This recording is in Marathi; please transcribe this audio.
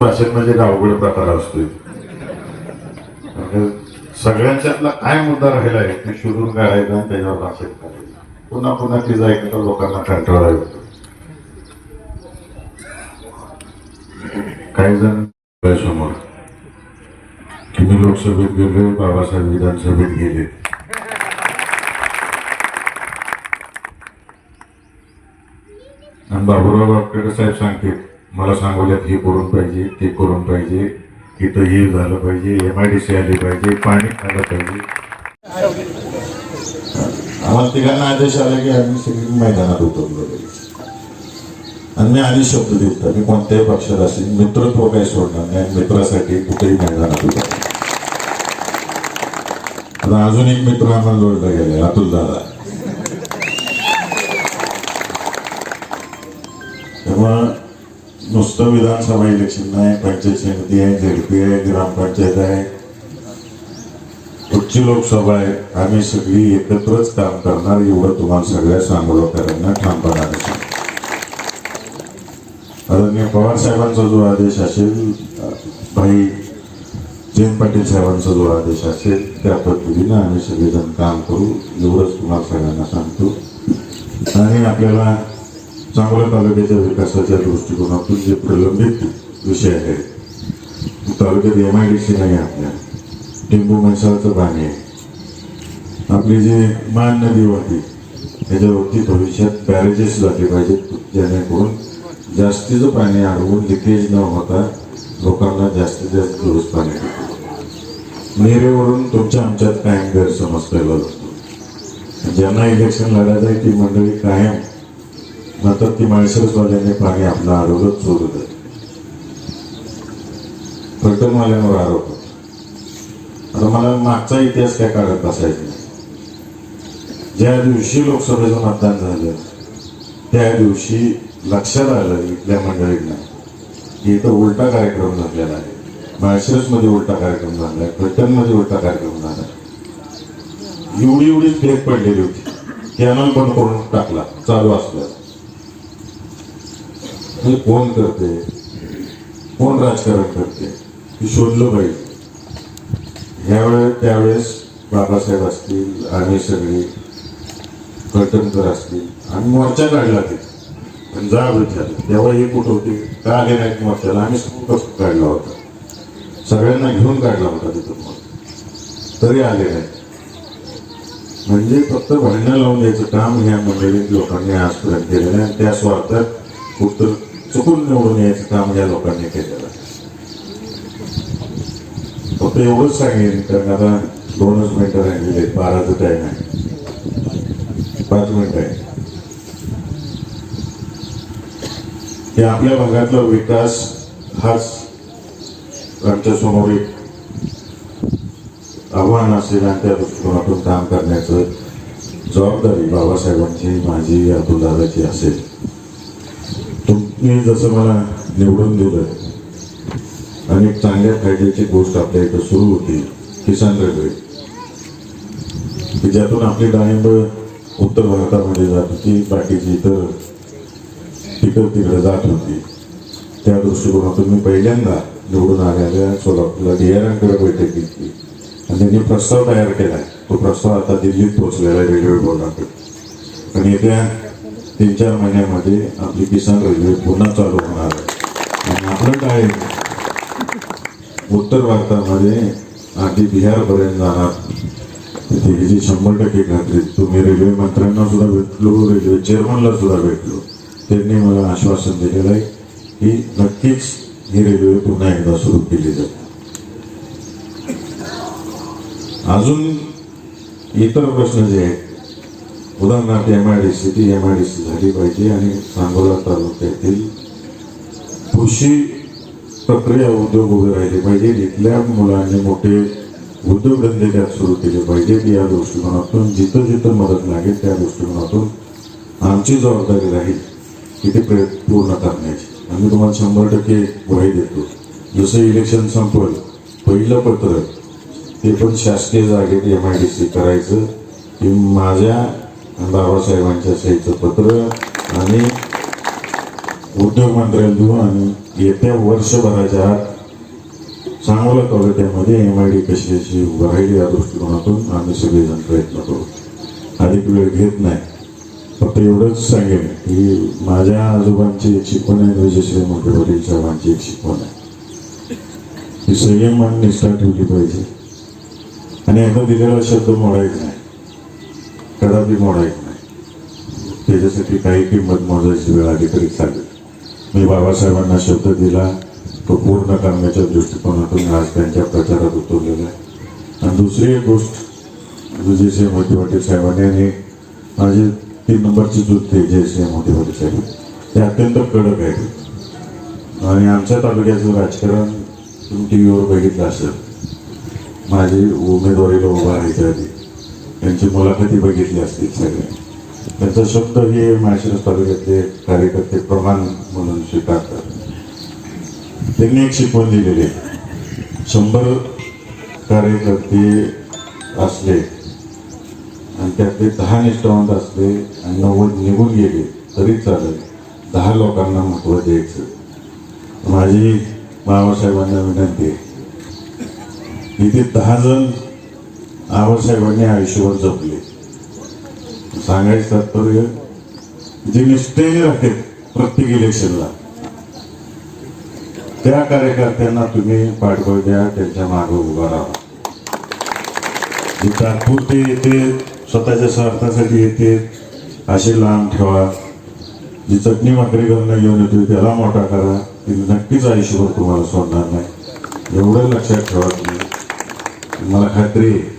भाषेत म्हणजे एक अवघड प्रकार असतोय. म्हणजे सगळ्यांच्यातला काय मुद्दा राहिला आहे ते शोधून काढायचा आणि त्याच्यावर भाषेत पुन्हा पुन्हा ती जायचं तर लोकांना कंटाळा येतो. काही जण समोर. की लोकसभेत गेले बाबासाहेब विधानसभेत गेले. आणि बाबूराव बापकडे साहेब सांगतील मला सांगवल्यात हे करून पाहिजे ते करून पाहिजे इथं हे झालं पाहिजे एम आय डी सी आली पाहिजे पाणी आलं पाहिजे. आम्हाला तिघांना आदेश आला की आम्ही सगळी मैदानात उतरलो. आणि मी आधी शब्द देतो मी कोणत्याही पक्षात असेल मित्रत्व काही सोडणार नाही आणि मित्रासाठी कुठेही मैदानात उतरलो आता अजून एक मित्र आम्हाला जोडला गेला अतुल दादा. तेव्हा नुसतं विधानसभा इलेक्शन आहे पंचायत समिती आहे झेडपी आहे ग्रामपंचायत आहे उच्च लोकसभा आहे आम्ही सगळी एकत्रच काम करणार एवढं तुम्हाला सगळ्या सांगोळकरांना ठामपणा आदरणीय पवार साहेबांचा जो आदेश असेल भाई जयंत पाटील साहेबांचा जो आदेश असेल त्या पद्धतीनं आम्ही सगळेजण काम करू एवढंच तुम्हाला सगळ्यांना सांगतो आणि आपल्याला चांगल्या तालुक्याच्या विकासाच्या दृष्टिकोनातून जे प्रलंबित विषय आहेत तालुक्यात एम आय डी सी नाही आपल्या. टेंबू म्हैसाळचं पाणी आहे. आपली जी मान नदी होती त्याच्यावरती भविष्यात बॅरेजेस झाले पाहिजेत जेणेकरून जास्तीचं पाणी अडवून लिकेज न होता लोकांना जास्तीत जास्त दिवस पाणी भेटेल. नेरेवरून तुमच्या आमच्यात कायम गैरसमज केला जातो ज्यांना इलेक्शन लढायचं आहे ती मंडळी कायम नंतर ती माळशिरसवाल्याने पाणी आपलं अडवलं चोरलं फलटणवाल्यांवर आरोप होता. आता मला मागचा इतिहास काय काढत बसायचा ज्या दिवशी लोकसभेचं मतदान झालं त्या दिवशी लक्षात आलं इथल्या मंडळींना की इथं उलटा कार्यक्रम झालेला आहे. माळशिरसमध्ये उलटा कार्यक्रम झाला आहे फलटणमध्ये उलटा कार्यक्रम झाला एवढी एवढी फेक पडलेली होती. कॅनल बंद करून टाकला चालू असल्यास हे कोण करते. कोण राजकारण करते. हे शोधलं पाहिजे ह्यावेळे त्यावेळेस बाबासाहेब असतील आम्ही सगळे कळटणकर असतील आणि मोर्चा काढला ते. पण जा विचारलं तेव्हा हे कुठं होते? का आले नाहीत मोर्चाला? आम्ही कसं काढला होता. सगळ्यांना घेऊन काढला होता तिथून मग तरी आले नाही म्हणजे फक्त भांडणं लावून द्यायचं काम ह्या मंडळीत लोकांनी आजपर्यंत केलेलं आहे. आणि त्या स्वार्थात कुठं चुकून निवडून यायचं काम या लोकांनी केलेलं फक्त एवढंच सांगेन कारण आता दोनच मिनिटं राहिलेले आहेत बाराचं टाईम आहे. पाच मिनिटं आहे. हे आपल्या भागातला विकास हाच आमच्यासमोर एक आव्हान असेल आणि त्या दृष्टिकोनातून काम करण्याचं जबाबदारी बाबासाहेबांची माझी अतुलदादाची असेल. मी जसं मला निवडून दिलं आणि चांगल्या फायद्याची गोष्ट आपल्या इथं सुरू होती किसान रेल्वे. की ज्यातून आपली डाळिंब उत्तर भारतामध्ये जात होती बाकीची इतर तिकडं तिकडे जात होती. त्या दृष्टिकोनातून मी पहिल्यांदा निवडून आलेल्या सोलापूरला डिआरांकडे बैठक घेतली. आणि त्यांनी प्रस्ताव तयार केला. तो प्रस्ताव आता दिल्लीत पोहोचलेला आहे रेल्वे बोर्डाकडे. आणि येत्या तीन चार महिन्यामध्ये आपली किसान रेल्वे पुन्हा चालू होणार आहे. आणि आपलं काय? उत्तर भारतामध्ये आधी बिहारपर्यंत जाणार. तिथे जी शंभर टक्के खात्री. तुम्ही रेल्वे मंत्र्यांना सुद्धा भेटलो रेल्वे चेअरमनला सुद्धा भेटलो. त्यांनी मला आश्वासन दिलेलं आहे की नक्कीच ही रेल्वे पुन्हा एकदा सुरू केली जाते अजून इतर प्रश्न जे आहेत उदाहरणार्थ एम आय डी सी ती एम आय डी सी झाली पाहिजे आणि सांगोला तालुक्यातील कृषी प्रक्रिया उद्योग उभे राहिले पाहिजे. इथल्या मुलांनी मोठे उद्योगधंदे त्यात सुरू केले पाहिजेत या दृष्टिकोनातून जिथं जिथं मदत लागेल त्या दृष्टिकोनातून आमची जबाबदारी राहील की ते प्रयत्न पूर्ण करण्याची. आम्ही तुम्हाला शंभर टक्के ग्वाही देतो. जसं इलेक्शन संपलं पहिलं पत्र ते पण शासकीय जागेत एम आय डी सी करायचं. की माझ्या बाबासाहेबांच्या सहीचं पत्र आणि उद्योग देऊ आणि येत्या वर्षभराच्या आत सांगोला तालुक्यामध्ये एम आय डी कशी अशी उभं राहील या दृष्टिकोनातून आम्ही सगळेजण प्रयत्न करू. अधिक वेळ घेत नाही. फक्त एवढंच सांगेन की माझ्या आजोबांची एक शिकवण आहे विजयश्री मोठे वडील साहेबांची एक शिकवण आहे. की संयम आणि निष्ठा ठेवली पाहिजे. आणि एकदा दिलेला शब्द मोडायचा नाही कदापि मोडायचं नाही. त्याच्यासाठी काही किंमत मोजायची वेळ आली तरी चालेल. मी बाबासाहेबांना शब्द दिला तो पूर्ण करण्याच्या दृष्टिकोनातून आज त्यांच्या प्रचारात उतरलेला आहे. आणि दुसरी एक गोष्ट मोठी मोठेवाटे साहेबांनी आणि माझे तीन नंबरची जुळते जयसिंह मोठेवाटे साहेब ते अत्यंत कडक आहेत. आणि आमच्या तालुक्याचं राजकारण तुम्ही टी व्हीवर बघितलं असेल. माझी उमेदवारीला उभा राहायच्या आधी त्यांची मुलाखती बघितली असतील सगळे. त्यांचा शब्द हे माळशिरस तालुक्यातले कार्यकर्ते प्रमाण म्हणून स्वीकारतात. त्यांनी एक शिकवण दिलेली आहे. शंभर कार्यकर्ते असले आणि त्यातले दहा निष्ठावंत असले आणि नव्वद निघून गेले तरी चालेल. दहा लोकांना महत्त्व द्यायचं. माझी बाबासाहेबांना विनंती आहे. इथे दहा जण आबासाहेबांनी आयुष्यभर जपले. सांगायचं तात्पर्य जे निष्ठेने राहते प्रत्येक इलेक्शनला त्या कार्यकर्त्यांना तुम्ही पाठबळ द्या त्यांच्या मागे उभा राहा. जे तात्पुरते येते स्वतःच्या स्वार्थासाठी येते असे लांब ठेवा. जी चटणी भाकरी करणं घेऊन येते त्याला मोठा करा. ती नक्कीच आयुष्यभर तुम्हाला सोडणार नाही. एवढं लक्षात ठेवा तुम्ही. मला खात्री आहे.